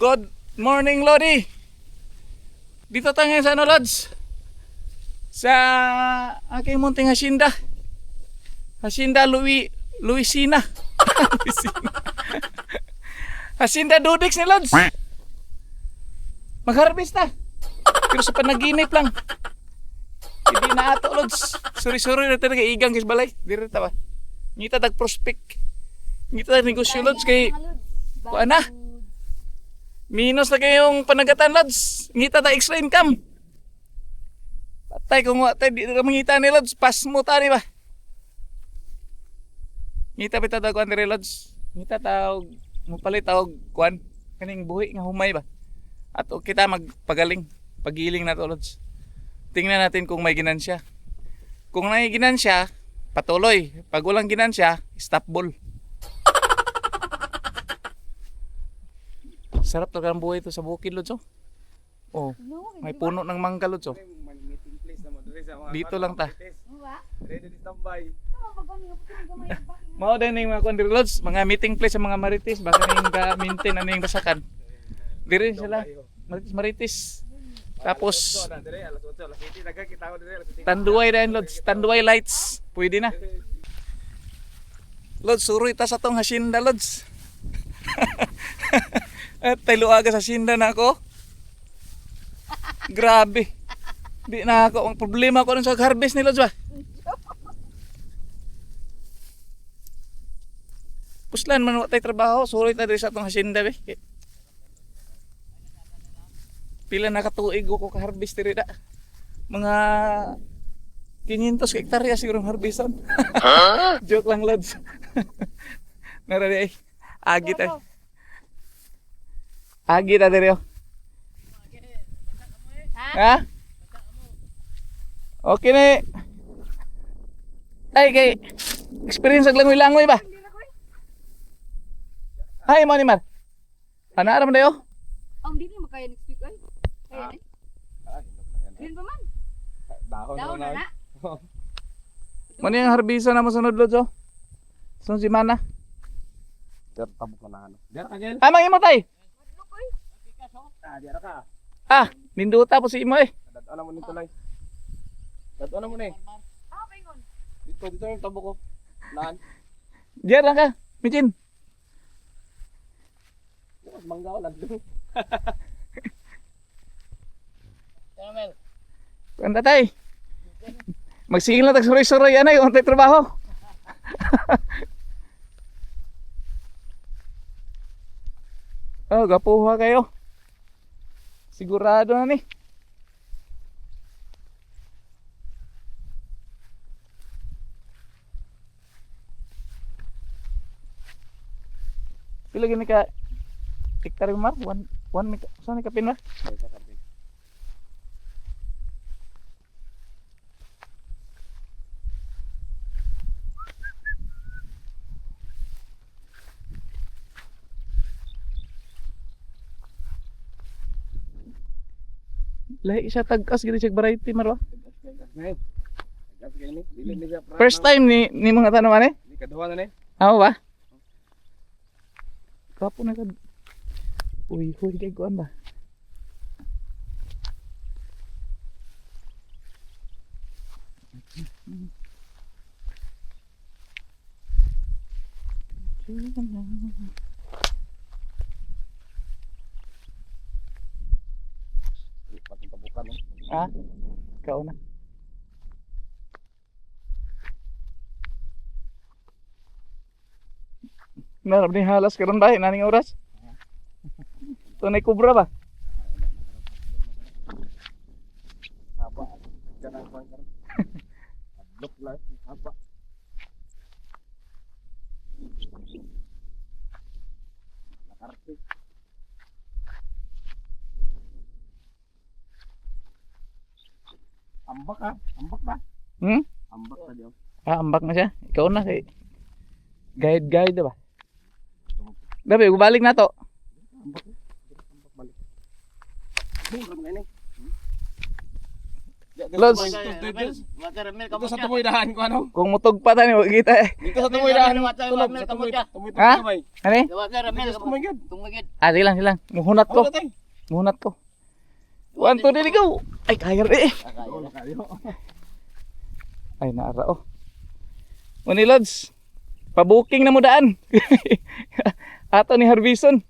Good morning, Lodi. Dito tayo ngayon sa ano, Lods? Sa aking munting hasinda. Hasinda Louis. Louisina. hasinda Dudix ni Lods. Mag-harvest na. Pero sa panaginip lang. Hindi na ato, Lods. Sorry-sorry na talaga igang kis balay. Dire ta ba? Ngita tag prospect. Ngita tag negosyo, Lods. Kay, kuha na. Minus na kayong panagatan, Lods. Ngita ta extra income. Patay kung wala di na mangita ni Lods. Pas mo tani ba? Ngita pa ito kuan dire Lods. Ngita tawag mapalit tawag kuan kaning buhi nga humay ba. At kita magpagaling, pagiling na to Lods. Tingnan natin kung may ginansya. Kung may ginansya, patuloy. Pag walang ginansya, stop ball. Sarap talaga ang buhay ito sa bukid Lods oh. Oh, may puno ng mangga Lods meeting place naman diri sa mga Dito lang ta. Ready to tambay. Mao din yung mga kundi lods, mga meeting place sa mga marites, baka ning ka maintain ano yung basakan. Dire sila. Marites marites. Tapos So na diri alas 8 alas 7 daga kita ko diri alas 7. tanduay din lods, tanduay lights. Pwede na. Lods, suroy ta sa tong hasinda lods. At tayo aga sa hasinda na ako. Grabe. Di na ako. Ang problema ko nun sa harvest ni lods ba? Puslan man wa tay trabaho, suroy ta diri sa tong hasinda be. Pila na katuig ko ka harvest diri da. Mga 500 ka hektarya siguro ang harveston. Joke lang lods. Nara di ay. Agi ta. Agi ta diri oh. Ha? Okay na eh. Ay kay experience ang langoy-langoy ba? Ay mo ni Mar. Ana aram dayo? Ang dili makaya ni speak ay. Kaya ni. Ah, lang. Din pa man. Dahon na na na. na. Mo ni ang harveston na masunod lods oh. Sunod si Mana. Pero tabok na ano. Dira ka gel. Ah. Ah, dira ka. Ah, ninduta po si imo eh. Dadto na mo nito lay. Dadto na mo ni. Ah, paingon. Dito dito yung tabok ko. Naan. Diyan lang ka. Michin. Mas mangga ko nandun. Kanta tay. Magsigil na tag suroy-suroy anay kung tay trabaho. oh, gapuha kayo. Sigurado na ni. Pila gini ka hektar mar? One, one, saan ni kapin mar? Lahi siya tagkas gini siya variety marwa. Gani. Ni. First time ni ni mga tanaman eh. Di kaduha na ni. Ako ba? Kapo na ka. Uy, huy kay kuan ba? Pati no. Ah, ikaw na. Narap ni halas karon ba? Naning oras? Tunay kubra ba? Haba. Jangan pa karon. Adlok. Ambak ha? Ambak ba? Hmm? Ambak pa diyo. Ah, ambak na siya. Ikaw na kay guide guide ba? Dabi, balik na to. Ambak. Ambak balik. Ngayon eh. Lods. Dito sa tumoy dahan ko ano? Kung mutog pa tayo, kita eh. Dito sa tumoy dahan. Tulog sa tumoy. Tumoy Ha? tumoy. Eh? Dito sa tumoy gud. Ah, sige lang, sige lang. Muhunat ko. Muhunat ko. One, two, three, go! Ay, kaya rin eh. Ay, naara oh. Muni Lods, pabuking na mo daan. Ato ni Harbison.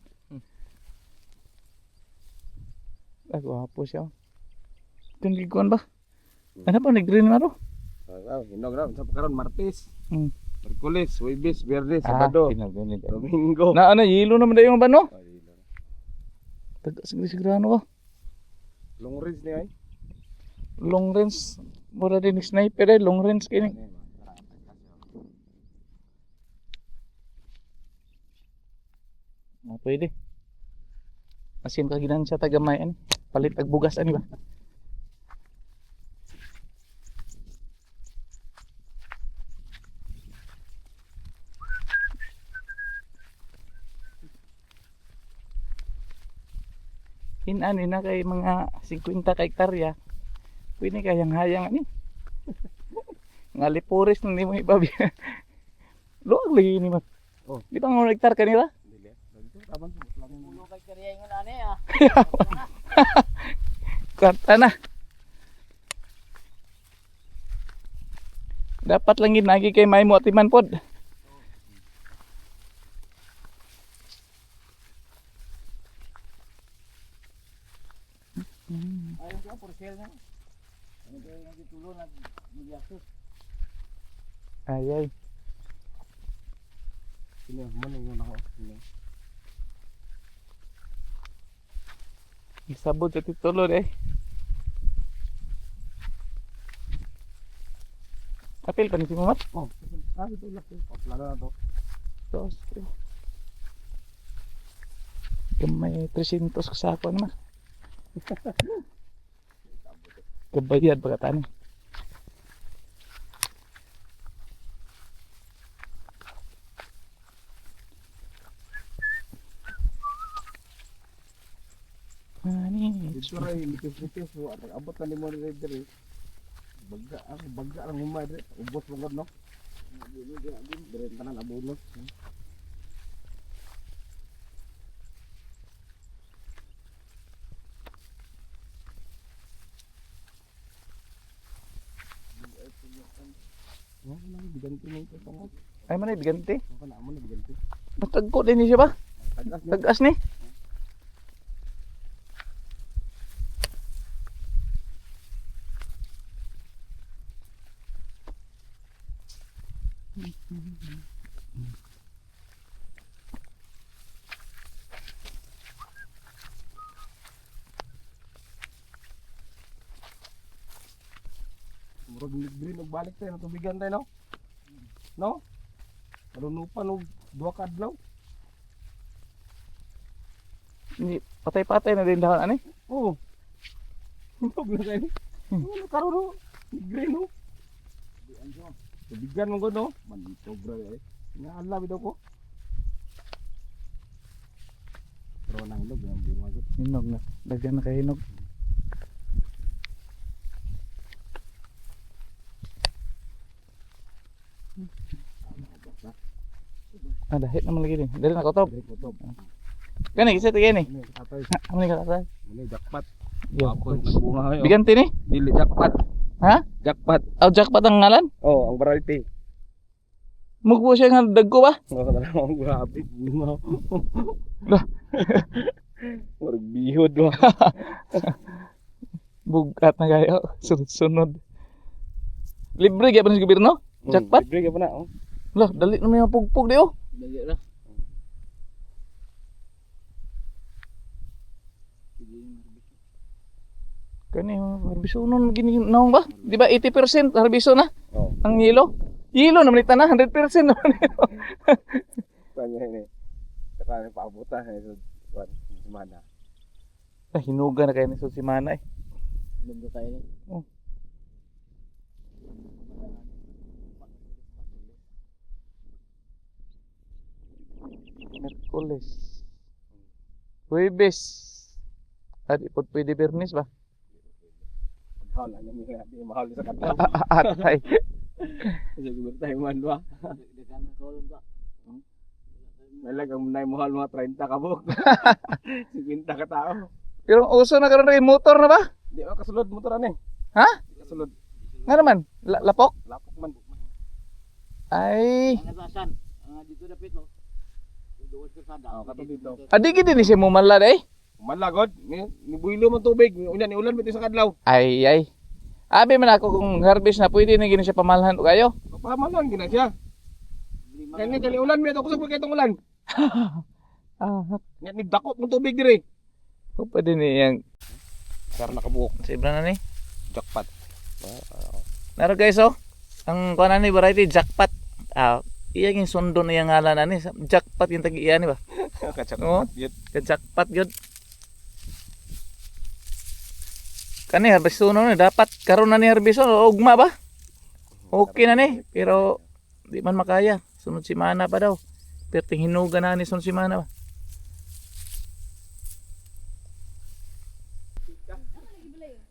Ah, gwapo siya. oh. Itong liguan ba? Ano pa, nag-green na ro? Ah, hinog ra sa karon Martes. Hmm. Merkulis, Huwebes, Biyernes, Ah, Sabado. Domingo. Na ano, yelo naman daw yung ba no? Ay, dilo. Taga siguro siguro ano ba? Long range ni ay. Long range. Mura din ni sniper eh, long range kini. Ah, pwede. Asin ka ginan siya tagamayan. Palit ag bugas ani ba? Inani na kay mga 50 ka hektarya. Pwede kayang hayang ani. Nga lipuris na ni mo ibabi. Luwag lagi ni mo. Oh. Di ba nga hektar kanila? Sa lang mo. Kanta na. Dapat lang ginagi kay may mo atiman pod. Ayun ka por sale na. Ano ba yung nagitulo na milyasos? Ay ay. Sino man yung ako. Isabot sa titulo eh. Apil pa ni si Mamat. Oh, ah, ito lang. Plano na to. Dos. Gamay 300 ka sa ako naman. Kabayad pagkatani. Ani, Yung lipis-lipis. So, at abot na ni mo rin diri. Bagga, ang bagga ang humay diri. Ubos mo no. Dire tanan abuno. Wala na biganti mo ito tungkol. ay man biganti. Wala na amo na biganti. Matagko din ni siya ba? Na. Tagas ni. Murag green og balik tayo tubigan tayo no. No? Karunupan og duha ka adlaw. Ni patay-patay na din dahon ani. Oo. Huwag na tayo. Ano karon no? Green no. Tubigan mo gud no. Man sobra eh. Nga ala bitaw ko. Pero nang log ang bunga gud. Hinog na. Daghan na kay hinog. Ah, dahit naman lagi din. Dari na kotob. Dire ko to. Gani, isa tigay ni. Ano katay? Ano ni katay? Ano jackpot. Yeah. Ako nagbunga kayo. Biganti ni? Dili jackpot. Ha? Jackpot. Aw jackpot ang ngalan? Oh, ang variety. Mugbo siya nga dagko ba? Oh, talagang grabe. Bunga. Lah. Murag bihod mo. Bugat na kayo. Sunod-sunod. Libre kaya pa ni gobyerno? Jackpot? Libre ka pa na, oh. Lah, dali na may pugpug di oh. Dali na. Kani oh, harbiso nun gini naong ba? Di ba 80% harbiso na Oh, ang yelo? Yelo naman ita na 100% naman. kanya ini. Saka yung paabutan eh, so, semana. Ah, hinuga na kayo ni Susimana eh. Lundo tayo ni. Oh. Merkules. Huwebes. Adi po pwede Bernis ba? Lang yung mga di mahal sa kadlaw. Atay. Kasi gumit tayo man ba. May lang ang nay mahal mga 30 ka buk. 50 ka tao. Pero uso na karon rin motor na ba? Di ba kasulod motor ani? Ha? Kasulod. Nga naman, la- lapok. Lapok man. Ay. Ang dito na pito. Duwas ka sada. Oh, kato dito. adi gid ni si mo malad eh. Malagod, ni, ni builo man tubig, ni ulan ni ulan bitaw sa kadlaw. Ay, ay. Abi man ako kung harvest na pwede na gini siya pamalhan o kayo. Pamalan gina siya. Kani kani ulan mi ako sa pagkatong ulan. Ah, ni dakot ng tubig dire. ko pa din yang Sar nakabuok. sa ibra na ni. Jackpot. Naro guys oh. Ang kuan ni variety jackpot. Ah, iya yung sundo na yung ngalan ani. Jackpot yung tagi iya ni ba? Kacak. Oo. Yun. Ka jackpot Kani harvest no ni dapat karon na ni harvest ugma ba? Okay na ni, pero di man makaya. Sunod si Mana pa daw. Pero ting hinuga na ni sunod si Mana ba?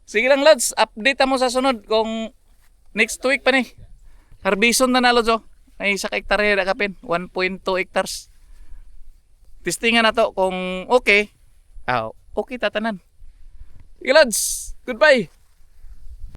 Sige lang Lods, update mo sa sunod kung next week pa ni. Harbison na na Lods oh. Ay sa hektarya na kapin, 1.2 hectares. Testingan na to kung okay. Ah, okay tatanan. Sige Lods, goodbye.